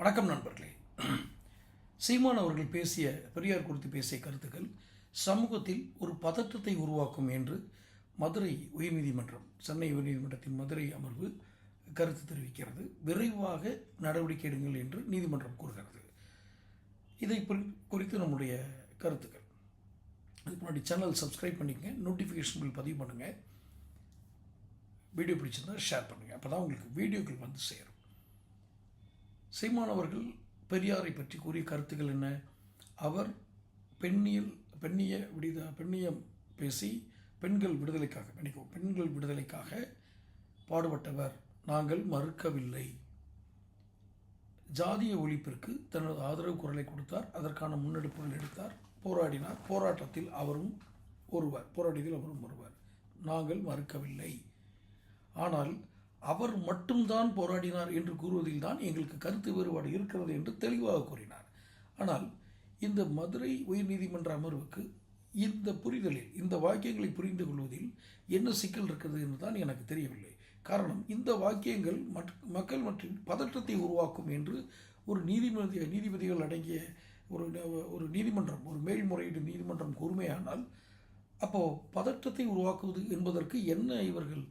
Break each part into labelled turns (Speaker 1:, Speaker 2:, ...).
Speaker 1: வணக்கம் நண்பர்களே. சீமான் அவர்கள் பேசிய பெரியார் குறித்து பேசிய கருத்துக்கள் சமூகத்தில் ஒரு பதற்றத்தை உருவாக்கும் என்று மதுரை உயர்நீதிமன்றம் சென்னை உயர்நீதிமன்றத்தின் மதுரை அமர்வு கருத்து தெரிவிக்கிறது. விரைவாக நடவடிக்கை எடுங்கள் என்று நீதிமன்றம் கூறுகிறது. இதை குறித்து நம்முடைய கருத்துக்கள். அதுக்கு முன்னாடி சேனல் சப்ஸ்கிரைப் பண்ணிக்கங்க நோட்டிஃபிகேஷன் பில் பதிவு பண்ணுங்கள் வீடியோ பிடிச்சிருந்தால் ஷேர் பண்ணுங்கள் அப்போ தான் உங்களுக்கு வீடியோக்கள் வந்து சேரும். சீமான் அவர்கள் பெரியாரை பற்றி கூறிய கருத்துக்கள் என்ன? அவர் பெண்ணியல் பெண்ணிய விடுத பெண்ணியம் பேசி பெண்கள் விடுதலைக்காக மன்னிக்கவும் பெண்கள் விடுதலைக்காக பாடுபட்டவர். நாங்கள் மறுக்கவில்லை. ஜாதிய ஒழிப்பிற்கு தனது ஆதரவு குரலை கொடுத்தார். அதற்கான முன்னெடுப்புகள் எடுத்தார். போராடினார். போராட்டத்தில் அவரும் ஒருவர் போராட்டத்தில் அவரும் ஒருவர். நாங்கள் மறுக்கவில்லை. ஆனால் அவர் மட்டும்தான் போராடினார் என்று கூறுவதில் தான் எங்களுக்கு கருத்து வேறுபாடு இருக்கிறது என்று தெளிவாக கூறினார். ஆனால் இந்த மதுரை உயர்நீதிமன்ற அமர்வுக்கு இந்த புரிதலில் இந்த வாக்கியங்களை புரிந்து கொள்வதில் என்ன சிக்கல் இருக்கிறது என்று தான் எனக்கு தெரியவில்லை. காரணம் இந்த வாக்கியங்கள் மக்கள் மற்றும் பதற்றத்தை உருவாக்கும் என்று ஒரு நீதிமன்ற நீதிபதிகள் அடங்கிய ஒரு ஒரு நீதிமன்றம் ஒரு மேல்முறையீடு நீதிமன்றம் கூர்மையானால் அப்போது பதற்றத்தை உருவாக்குவது என்பதற்கு என்ன இவர்கள்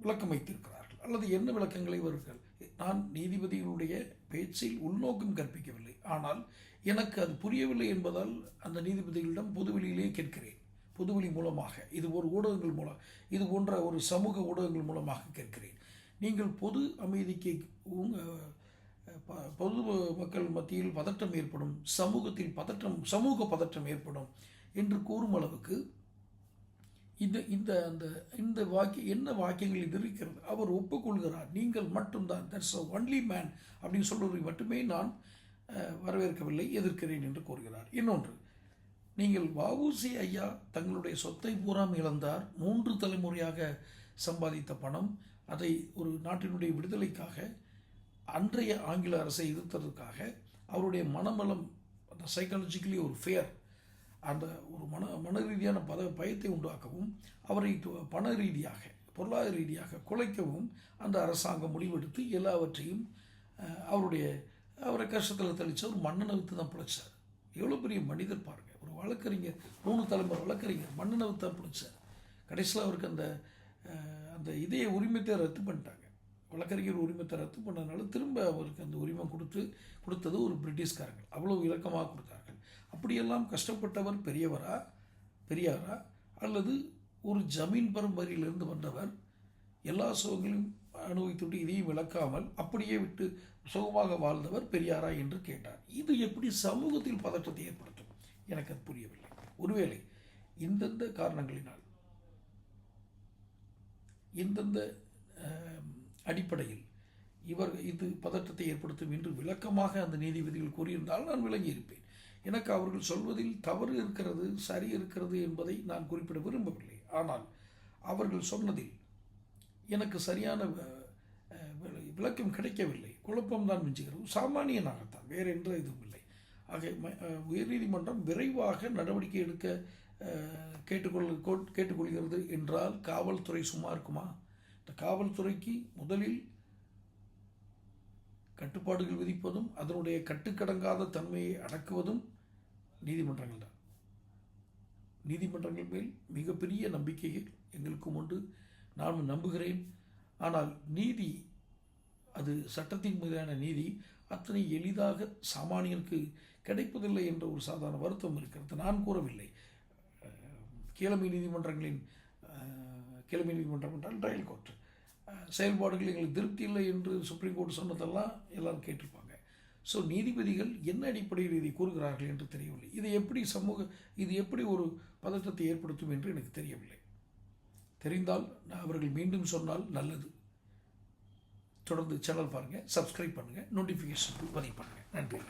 Speaker 1: விளக்கம் வைத்திருக்கிறார்கள் அல்லது என்ன விளக்கங்களை இவர்கள் நான் நீதிபதிகளுடைய பேச்சில் உள்நோக்கம் கற்பிக்கவில்லை. ஆனால் எனக்கு அது புரியவில்லை என்பதால் அந்த நீதிபதிகளிடம் பொதுவெளியிலே கேட்கிறேன். பொதுவெளி மூலமாக. இது ஒரு ஊடகங்கள் மூலம் இது போன்ற ஒரு சமூக ஊடகங்கள் மூலமாக கேட்கிறேன். நீங்கள் பொது அமைதிக்கு ப- பொது மக்கள் மத்தியில் பதற்றம் ஏற்படும் சமூகத்தில் பதற்றம் சமூக பதற்றம் ஏற்படும் என்று கூறும் அளவுக்கு இந்த இந்த அந்த இந்த வாக்கிய என்ன வாக்கியங்கள் இது இருக்கிறது? அவர் ஒப்புக்கொள்கிறார். நீங்கள் மட்டும்தான். தட்ஸ் அ ஒன்லி மேன் அப்படின்னு சொல்வதை மட்டுமே நான் வரவேற்கவில்லை எதிர்க்கிறேன் என்று கூறுகிறார். இன்னொன்று நீங்கள் வவுசி ஐயா தங்களுடைய சொத்தை பூராம் இழந்தார். மூன்று தலைமுறையாக சம்பாதித்த பணம் அதை ஒரு நாட்டினுடைய விடுதலைக்காக அன்றைய ஆங்கில அரசை எதிர்த்ததற்காக அவருடைய மனமலம் அந்த சைக்காலஜிக்கலி ஒரு ஃபேர் அந்த ஒரு மன மன ரீதியான பத பயத்தை உண்டாக்கவும் அவரை பண ரீதியாக பொருளாதார ரீதியாக குலைக்கவும் அந்த அரசாங்கம் முடிவெடுத்து எல்லாவற்றையும் அவருடைய அவரை கஷ்டத்தில் தெளிச்ச ஒரு மன்னனை வித்து தான் பிழைச்சார். எவ்வளோ பெரிய மனிதர் பாருங்க. ஒரு வழக்கறிஞர் மூணு தலைமுறை வழக்கறிஞர் மன்னனை வித்து தான் பிழைச்சார். கடைசியில் அவருக்கு அந்த அந்த இதய உரிமையத்தை ரத்து பண்ணிட்டாங்க வழக்கறிஞர் உரிமத்தை ரத்து பண்ணதுனால திரும்ப அவருக்கு அந்த உரிமை கொடுத்து கொடுத்தது ஒரு பிரிட்டிஷ்காரர்கள் அவ்வளோ இலக்கமாக கொடுத்தார்கள். அப்படியெல்லாம் கஷ்டப்பட்டவர் பெரியவரா பெரியாரா அல்லது ஒரு ஜமீன் பரம்பரையிலிருந்து வந்தவர் எல்லா சுகங்களையும் அனுபவித்துவிட்டு இதையும் விளக்காமல் அப்படியே விட்டு சுகமாக வாழ்ந்தவர் பெரியாரா என்று கேட்டார். இது எப்படி சமூகத்தில் பதற்றத்தை ஏற்படுத்தும்? எனக்கு அது புரியவில்லை. ஒருவேளை இந்தந்த காரணங்களினால் இந்தந்த அடிப்படையில் இவர் இது பதற்றத்தை ஏற்படுத்தும் என்று விளக்கமாக அந்த நீதிபதிகள் கூறியிருந்தால் நான் விளங்கியிருப்பேன் எனக்கு அவர்கள் சொல்வதில் தவறு இருக்கிறது சரி இருக்கிறது என்பதை நான் குறிப்பிட விரும்பவில்லை. ஆனால் அவர்கள் சொன்னதில் எனக்கு சரியான விளக்கம் கிடைக்கவில்லை. குழப்பம்தான் மிஞ்சுகிறது. சாமானியனாகத்தான் வேற என்ற இதுவும் இல்லை. ஆக ம- உயர்நீதிமன்றம் விரைவாக நடவடிக்கை எடுக்க கேட்டுக்கொள் கோட்- கேட்டுக்கொள்கிறது என்றால் காவல்துறை சும்மா இருக்குமா? காவல்துறைக்கு முதலில் கட்டுப்பாடுகள் விதிப்பதும் அதனுடைய கட்டுக்கடங்காத தன்மையை அடக்குவதும் நீதிமன்றங்கள் தான். நீதிமன்றங்கள் மேல் மிகப்பெரிய நம்பிக்கைகள் எங்களுக்கும் உண்டு. நான் நம்புகிறேன். ஆனால் நீதி அது சட்டத்தின் மீதான நீதி அத்தனை எளிதாக சாமானியனுக்கு கிடைப்பதில்லை என்ற ஒரு சாதாரண வருத்தம் இருக்கிறது. நான் கூறவில்லை. அஹ், நீதிமன்றங்களின் அஹ், நீதிமன்றம் என்றால் ட்ரையல் கோர்ட் செயல்பாடுகள் எங்களுக்கு திருப்தி இல்லை என்று சுப்ரீம் கோர்ட் சொன்னதெல்லாம் எல்லாரும் கேட்டிருப்பாங்க. ஸோ நீதிபதிகள் என்ன அடிப்படையில் இதை கூறுகிறார்கள் என்று தெரியவில்லை. இது எப்படி சமூக இது எப்படி ஒரு பதற்றத்தை ஏற்படுத்தும் என்று எனக்கு தெரியவில்லை. தெரிந்தால் நான் அவர்கள் மீண்டும் சொன்னால் நல்லது. தொடர்ந்து சேனல் பாருங்கள் சப்ஸ்கிரைப் பண்ணுங்கள் நோட்டிஃபிகேஷன் பதிவு பண்ணுங்கள் நன்றி.